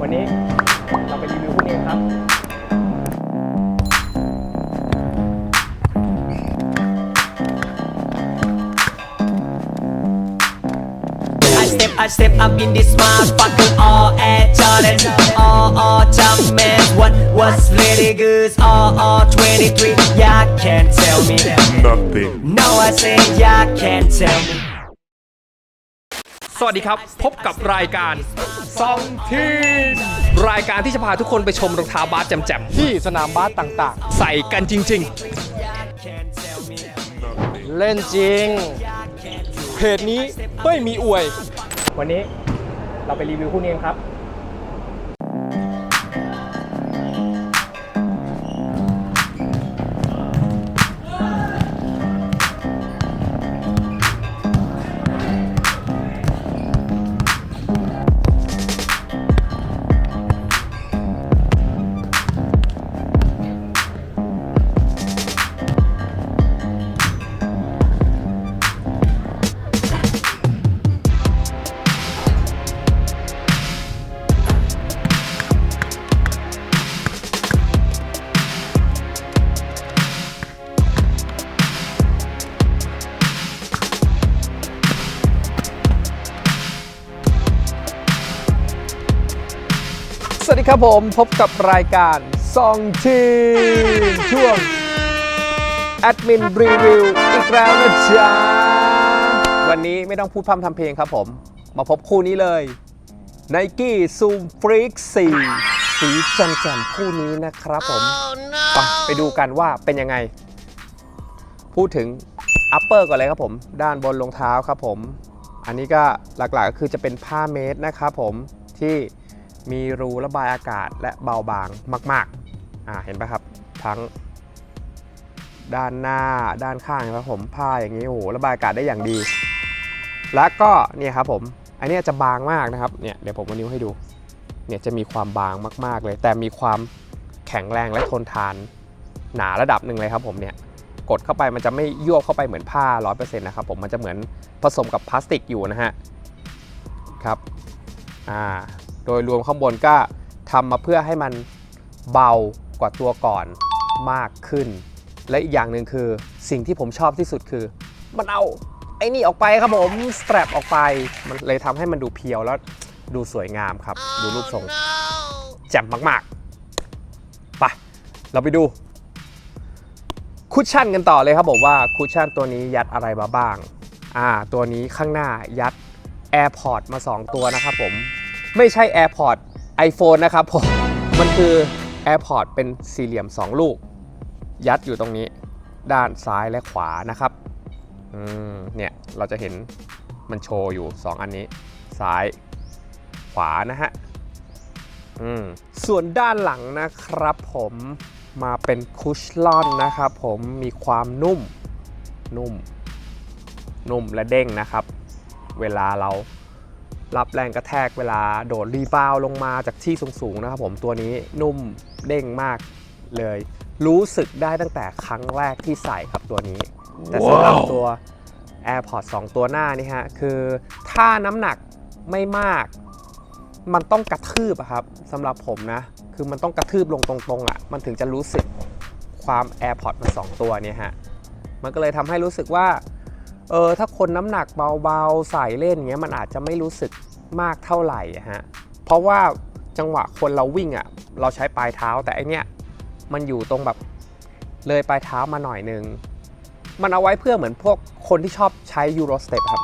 วันนี้เราไปรีวิวพวกนี้ครับ I step, I step up in this motherfucker all Air Jordan all all Jumpman what was really good all all 23 y'all can't tell me Nothing. no I say y'all can't tell me สวัสดีครับ พบกับรายการซองทีนรายการที่จะพาทุกคนไปชมรองเท้าบาสแจ่มที่สนามบาสต่างๆ ใส่กันจริง ๆ เล่นจริง เพจนี้ไม่มีอวยๆวันนี้เราไปรีวิวพวกนี้กันครับ สวัสดีครับผมพบกับรายการซองทีนช่วงแอดมินรีวิวอีกแล้วนะจ๊ะ วันนี้ไม่ต้องพูดพร่ำทำเพลงครับผม มาพบคู่นี้เลย Nike Zoom Freak 4สีแจ่มๆคู่นี้นะครับผม ไปไปดูกันว่าเป็นยังไง พูดถึง upper ก่อนเลยครับผม ด้านบนรองเท้าครับผม อันนี้ก็หลักๆก็คือจะเป็นผ้าเมตรนะครับผมที่ มีรูระบายอากาศและเบาบางมากๆอ่าเห็นปะครับ ทั้ง ด้านหน้าด้านข้างครับผมผ้าอย่างนี้โอ้โหระบายอากาศได้อย่างดี แล้วก็เนี่ยครับผมอันนี้จะบางมากนะครับเนี่ยเดี๋ยวผมเอานิ้วให้ดูเนี่ยจะมีความบางมากๆเลย แต่มีความแข็งแรงและทนทานหนาระดับหนึ่งเลยครับผมเนี่ยกดเข้าไปมันจะไม่ยวบเข้าไปเหมือนผ้า 100%นะครับผมมันจะเหมือนผสมกับพลาสติกอยู่นะฮะครับอ่า โดยรวมข้างบนก็ทำมาเพื่อให้มันเบากว่าตัวก่อนมากขึ้น และอีกอย่างหนึ่งคือสิ่งที่ผมชอบที่สุดคือ มันเอาไอ้นี่ออกไปครับผมสแตรปออกไป มันเลยทำให้มันดูเพียวแล้วดูสวยงามครับ ดูรูปทรงแจ่มมากๆไปเราไปดูคุชชั่นกันต่อเลยครับผมว่าคุชชั่นตัวนี้ยัดอะไรมาบ้าง อ่า ตัวนี้ข้างหน้ายัด AirPod มา 2 ตัวนะครับผม ไม่ใช่ AirPod iPhone นะครับผม มันคือ AirPod เป็นสี่เหลี่ยม 2 ลูก ยัดอยู่ตรงนี้ด้านซ้ายและขวานะครับเนี่ย เราจะเห็นมันโชว์อยู่ 2 อันนี้ ซ้ายขวานะฮะส่วนด้านหลังนะครับผมมาเป็นคุชลอนนะครับผมมีความนุ่มนุ่ม นุ่มและเด้งนะครับ เวลาเรา รับแรงกระแทกเวลาโดดรีบาวลงมาจากที่สูงๆนะครับผมตัวนี้นุ่มเด้งมากเลย รู้สึกได้ตั้งแต่ครั้งแรกที่ใส่ครับตัวนี้ แต่สำหรับตัว AirPods 2 ตัวหน้านี่ฮะ คือถ้าน้ำหนักไม่มาก มันต้องกระทืบครับสำหรับผมนะ คือมันต้องกระทืบลงตรงๆอะ่ะมันถึงจะรู้สึกความ AirPods มันสองตัวเนี่ยฮะมันก็เลยทำให้รู้สึกว่า เออถ้าคนน้ำหนักเบาๆใส่เล่นเงี้ยมันอาจจะไม่รู้สึกมากเท่าไหร่ฮะเพราะว่าจังหวะคนเราวิ่งอะ่ะเราใช้ปลายเท้าแต่อันเนี้ยมันอยู่ตรงแบบเลยปลายเท้ามาหน่อยนึง มันเอาไว้เพื่อเหมือนพวกคนที่ชอบใช้ยูโรสเต็ปครับ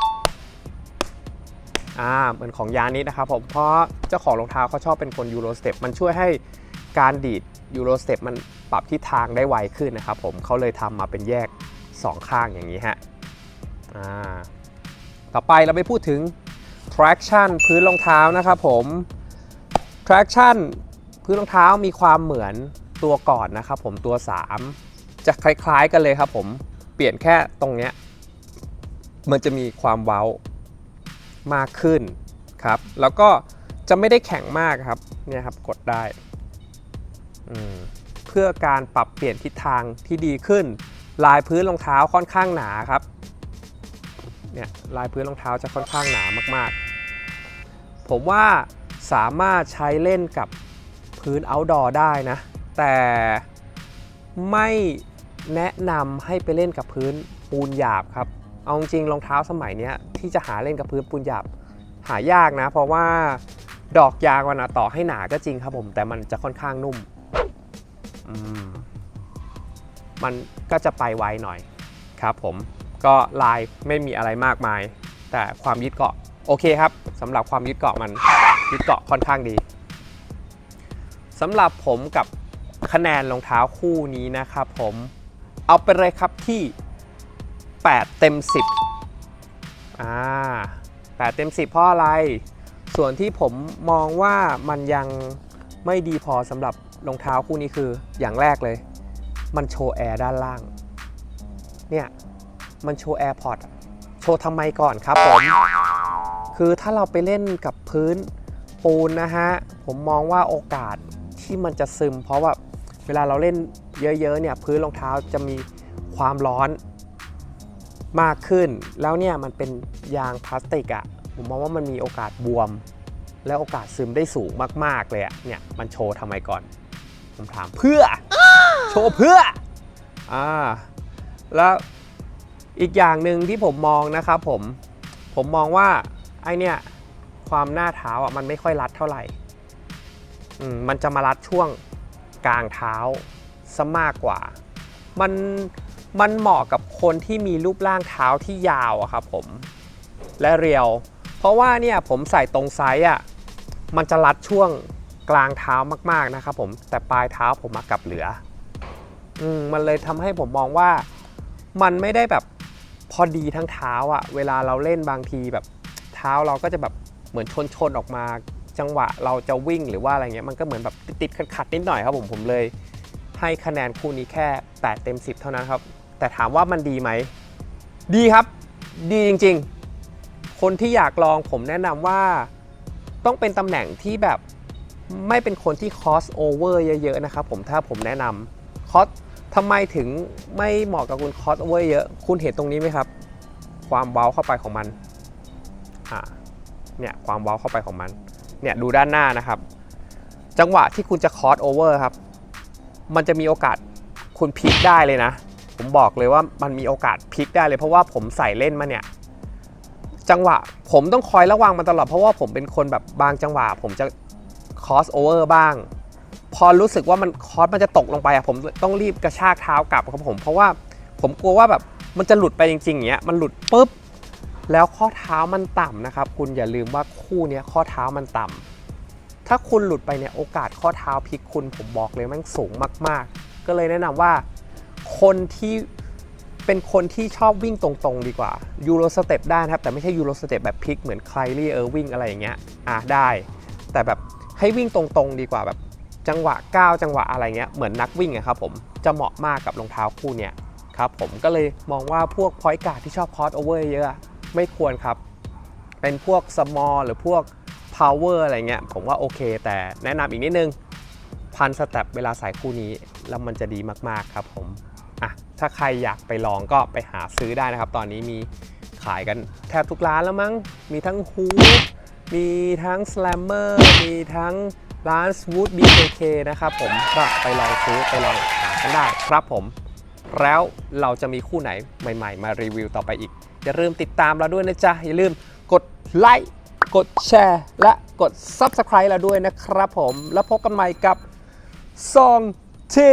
อ่าเหมือนของยานิดนะครับผมเพราะเจ้าของรองเท้าเขาชอบเป็นคนยูโรสเต็ปมันช่วยให้การดีดยูโรสเต็ปมันปรับทิศทางได้ไวขึ้นนะครับผมเขาเลยทำมาเป็นแยก 2 ข้างอย่างนี้ฮะ ต่อไปเราไปพูดถึง traction พื้นรองเท้านะครับผม traction พื้นรองเท้ามีความเหมือนตัวก่อนนะครับผมตัว 3 จะคล้ายๆกันเลยครับผมเปลี่ยนแค่ตรงเนี้ยมันจะมีความเว้ามากขึ้นครับ แล้วก็จะไม่ได้แข็งมากครับเนี่ยครับกดได้ เพื่อการปรับเปลี่ยนทิศทางที่ดีขึ้น ลายพื้นรองเท้าค่อนข้างหนาครับ เนี่ยลายพื้นรองเท้าจะค่อนข้างหนามากๆ ผมว่าสามารถใช้เล่นกับพื้น outdoor ได้นะ แต่ไม่แนะนำให้ไปเล่นกับพื้นปูนหยาบครับ เอาจริงรองเท้าสมัยนี้ที่จะหาเล่นกับพื้นปูนหยาบหายากนะ เพราะว่าดอกยางมันะต่อให้หนาก็จริงครับผม แต่มันจะค่อนข้างนุ่มมมันก็จะไปไวหน่อยครับผม ก็ลายไม่มีอะไรมากมาย แต่ความยึดเกาะโอเคครับสำหรับความยึดเกาะมันยึดเกาะค่อนข้างดีสำหรับผมกับคะแนนรองเท้าคู่นี้นะครับผมเอาไปเลยครับที่ 8 เต็ม 10อ่า8เต็ม 10 เพราะอะไร ส่วนที่ผมมองว่ามันยังไม่ดีพอสำหรับรองเท้าคู่นี้คืออย่างแรกเลย มันโชว์แอร์ด้านล่าง เนี่ย มันโชว์แอร์พอร์ตโชว์ทำไมก่อนครับผม คือถ้าเราไปเล่นกับพื้นปูนนะฮะ ผมมองว่าโอกาสที่มันจะซึม เพราะว่าเวลาเราเล่นเยอะๆเนี่ยพื้นรองเท้าจะมีความร้อนมากขึ้น แล้วเนี่ยมันเป็นยางพลาสติกอะ่ะผมมองว่ามันมีโอกาสบวม และโอกาสซึมได้สูงมากๆเลยอะ่ะเนี่ยมันโชว์ทำไมก่อน ผมถามเพื่อ โชว์เพื่ออ่าแล้ว อีกอย่างหนึ่งที่ผมมองนะครับผมผมมองว่าไอเนี่ยความหน้าเท้าอะมันไม่ค่อยรัดเท่าไหร่มมันจะมารัดช่วงกลางเท้าซะมากกว่า มันมันเหมาะกับคนที่มีรูปร่างเท้าที่ยาวอะครับผมและเรียว เพราะว่าเนี่ยผมใส่ตรงไซส์อะมันจะรัดช่วงกลางเท้ามากๆนะครับผมแต่ปลายเท้าผมมากับเหลือ อืมมันเลยทำให้ผมมองว่ามันไม่ได้แบบ พอดีทั้งเท้าอะเวลาเราเล่นบางทีแบบเท้าเราก็จะแบบเหมือนชนชนออกมา จังหวะเราจะวิ่งหรือว่าอะไรเงี้ยมันก็เหมือนแบบติดขัดๆนิดหน่อยครับผมผมเลย ให้คะแนนคู่นี้แค่ 8 เต็ม 10 เท่านั้นครับ แต่ถามว่ามันดีไหม ดีครับ ดีจริง ๆ คนที่อยากลองผมแนะนำว่าต้องเป็นตำแหน่งที่แบบไม่เป็นคนที่คอสโอเวอร์เยอะๆนะครับผมถ้าผมแนะนำคอส ทำไมถึงไม่เหมาะกับคุณคอสโอเวอร์เยอะ คุณเห็นตรงนี้ไหมครับ ความเว้าเข้าไปของมันอ่าเนี่ยความเว้าเข้าไปของมัน เนี่ยดูด้านหน้านะครับ จังหวะที่คุณจะคอสโอเวอร์ครับ มันจะมีโอกาสคุณพลิกได้เลยนะ ผมบอกเลยว่ามันมีโอกาสพลิกได้เลยเพราะว่าผมใส่เล่นมาเนี่ย จังหวะผมต้องคอยระวังมันตลอดเพราะว่าผมเป็นคนแบบบางจังหวะ ผมจะคอสโอเวอร์บ้าง พอรู้สึกว่ามันคอสมันจะตกลงไปอะผมต้องรีบกระชากเท้ากลับครับผม เพราะว่าผมกลัวว่าแบบมันจะหลุดไปจริงๆอย่างเงี้ยมันหลุดปุ๊บแล้วข้อเท้ามันต่ำนะครับ คุณอย่าลืมว่าคู่นี้ข้อเท้ามันต่ำถ้าคุณหลุดไปเนี่ยโอกาสข้อเท้าพลิกคุณผมบอกเลยมันสูงมาก ๆ ก็เลยแนะนำว่าคนที่เป็นคนที่ชอบวิ่งตรงๆ ดีกว่ายูโรสเต็ปได้นะครับ แต่ไม่ใช่ยูโรสเต็ปแบบพลิกเหมือนไคลลี่เออร์วิงอะไรอย่างเงี้ยอะได้ แต่แบบให้วิ่งตรงๆ ดีกว่าแบบ จังหวะก้าวจังหวะอะไรเงี้ยเหมือนนักวิ่งอะครับผมจะเหมาะมากกับรองเท้าคู่เนี้ยครับผมก็เลยมองว่าพวกพอยต์การ์ดที่ชอบคอสโอเวอร์เยอะไม่ควรครับ เป็นพวก small หรือพวก power อร์อะไรเงี้ยผมว่าโอเค แต่แนะนำอีกนิดนึงพันสเต็ปเวลาใส่คู่นี้ แล้วมันจะดีมากๆครับผมอะถ้าใครอยากไปลองก็ไปหาซื้อได้นะครับ ตอนนี้มีขายกันแทบทุกร้านแล้วมั้ง มีทั้งฮูมีทั้ง slammer มีทั้ง ร้าน Swoot BKK นะครับผมก็ไปลองซื้อไปลองหากันได้ครับผม แล้วเราจะมีคู่ไหนใหม่ ๆ มารีวิวต่อไปอีก อย่าลืมติดตามเราด้วยนะจ๊ะ อย่าลืมกดไลค์กดแชร์ และกด Subscribe เราด้วยนะครับผม แล้วพบกันใหม่กับซองที